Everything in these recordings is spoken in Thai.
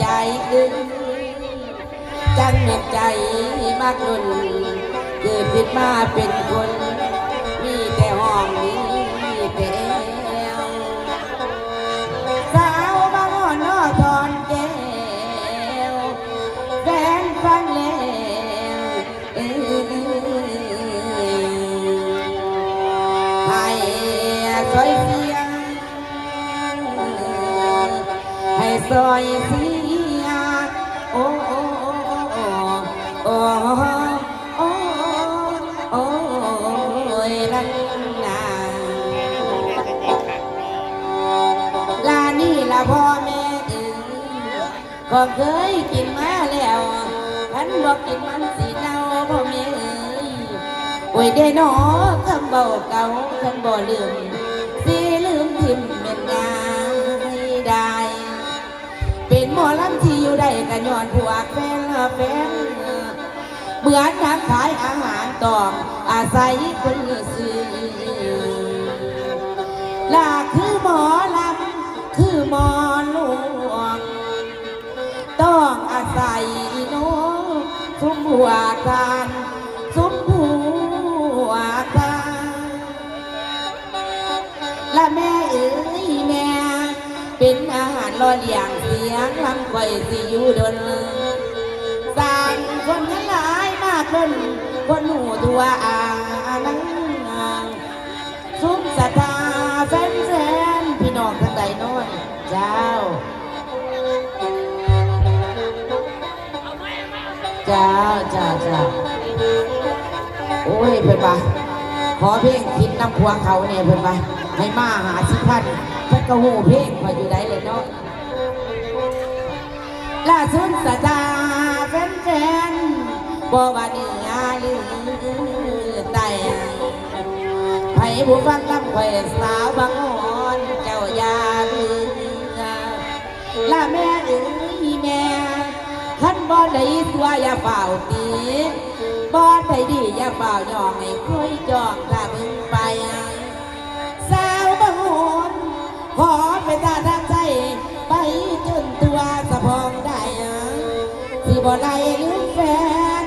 ใจดึงจังเป็นใจมากนุ่นเกิดผิดมาเป็นคน มีแต่ห้องนี้แต่สาวบางอนนอทอนแก้วแฟนฟังแล้วให้ซอยเสียงให้ซอยเสีย พ่อแม่ก็เคยกินมาแล้วฉันบอกกินมันสีเน่าพ่อแม่เอ้ยโอ้ยได้นอคำเบาเก่าฉันบ่ลืมสิลืมทิมเป็นงานได้ เป็นหมอลำที่อยู่ได้กันย้อนพวแฟนละแฟนเบื่อนักขายอาหารตออาศัยคนซื้อลาคือหมอ คือหมอหลวง ต้องอาศัยน้องสมหัวการสมหัวการและแม่เอ๋ยแม่ เป็นอาหารรอเลี้ยงเสียงลำไว้สิอยู่ดนสร้างคนทั้งหลายมากขึ้นคนหูทั่วอานัง จ้าจ้าโอ้ยเพิ่อนว่าขอเพลงคิดน้ำพวงเขาเนี่ยเพิ่อนว่าให้มาหาสิพันเพิ่นก็หูเพลงพออยู่ได้เลยเนาะล่าสุดสตาแฟนแฟนบอกว่าเนื้อหรือไตไผผู้ฟังลำข่อสาวบางอ่อนเจ้ายาลืมล่าแม่เอ้ยแม่ ท่านบ่ได้ตัวอย่าเป่าตีบ่ได้ดีอย่าเป่าย่องให้คุยจองถ้ามึงไปสาวบางคนขอไปตาทางใจไปจนตัวสะพองได้สิบ่ได้ลืมแฟน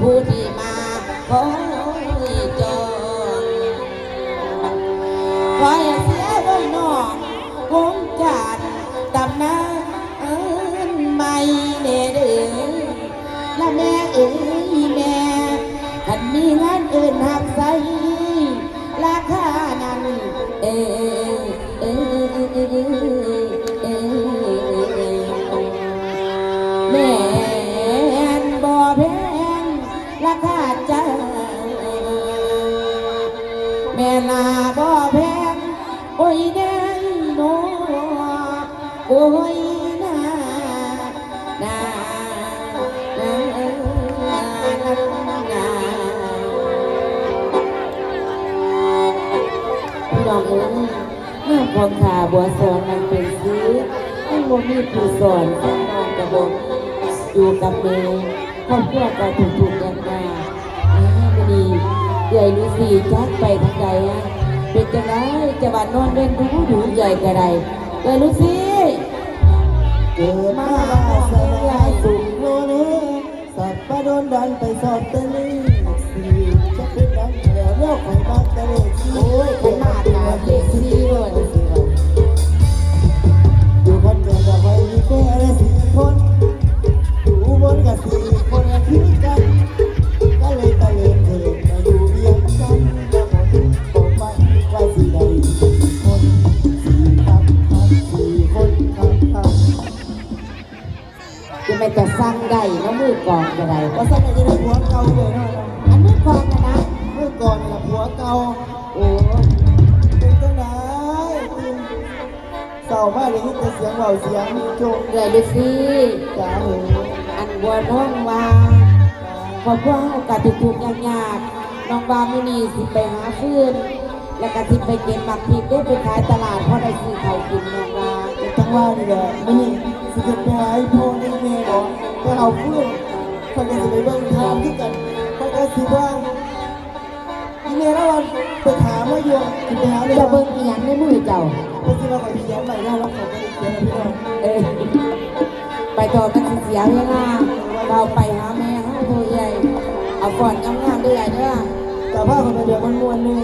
ผู้ที่มาขอ ม่เด้อเด้อและแม่เอ๋ยแม่คันมีงานอื่นหักใสราคานั้นเออเออเออเออแม่บ่แพงราคาใจแม่ลาบ่แพงโอ้ยแดงโนโอ้ย เอ้ยเมื่อความขาบัวสอนมันเป็นซื้อให้บ่มีผู้สอนสอนน้องกระบอกอยู่กับเมย์ครอบครัวก็ถูกถูกกันมาแม่ไม่ดีใหญ่ฤาษีจักไปทางใดฮะเป็นจังไดจะบานนอนเล่นดูดูใหญ่กระไดใหญ่ฤาษีเกิดมาว่าสลายสุขโนเนสัตว์ประโดนดันไปสอบตะลีสีจะเป็นดังแล้วเล่าไข่มาตะเลสีโอ้ย ดูคนเกิดกับไปมีแค่ละสี่คนอยู่บนกับสี่คนละทิ้งกันก็เลยตะเลนเถิดมาอยู่เบียงกันแล้วหมบอกไปว่าสี่ใดสี่คนสี่ครับครับสี่คนครับครับจะไม่แต่สั่งได้เน้ำมือกองกระไดว่าสักจะได้ผัวเก่าเลยเนาะอันมือกองนะนะเมื่อก่อนน่ะผัวเก่าโอ้ เศร้ามากเลยที่แต่เสียงเบาเสียงโจกใหญ่ฤาษีจ๋าเหออันบัวน้องว่าพอพวกเขากะถูกๆยากๆน้องบามินีสิไปหาฟืนแล้วก็สิไปเก็บหมักผิดได้ไปขายตลาดเพราะได้ซื้อเขาวกินน้องว่าเป็นทั้งว่านี่แหละมันนี่สิเก็บไปหาไอ้พ่อได้แม่บอกไปเอาเพื่อนคนจะสิไปเบิ่งทางที่กันเขาก็สิว่าอี เมียแล้ววันไปถามว่าอยู่สิไปหาเลยจะเบิ่งอีหยังในมือเจ้าไปสิว่เราขอที่ยนใหม่ได้แล้วขอไปเขียนให้พี่น้องเอ้ยไปต่อกันสิเสียเวลาเราไปหาแม่เฮาโทใหญ่เอาก่อนงามๆด้วยเด้อกับผ้าคนเดียวมันมวนหนึง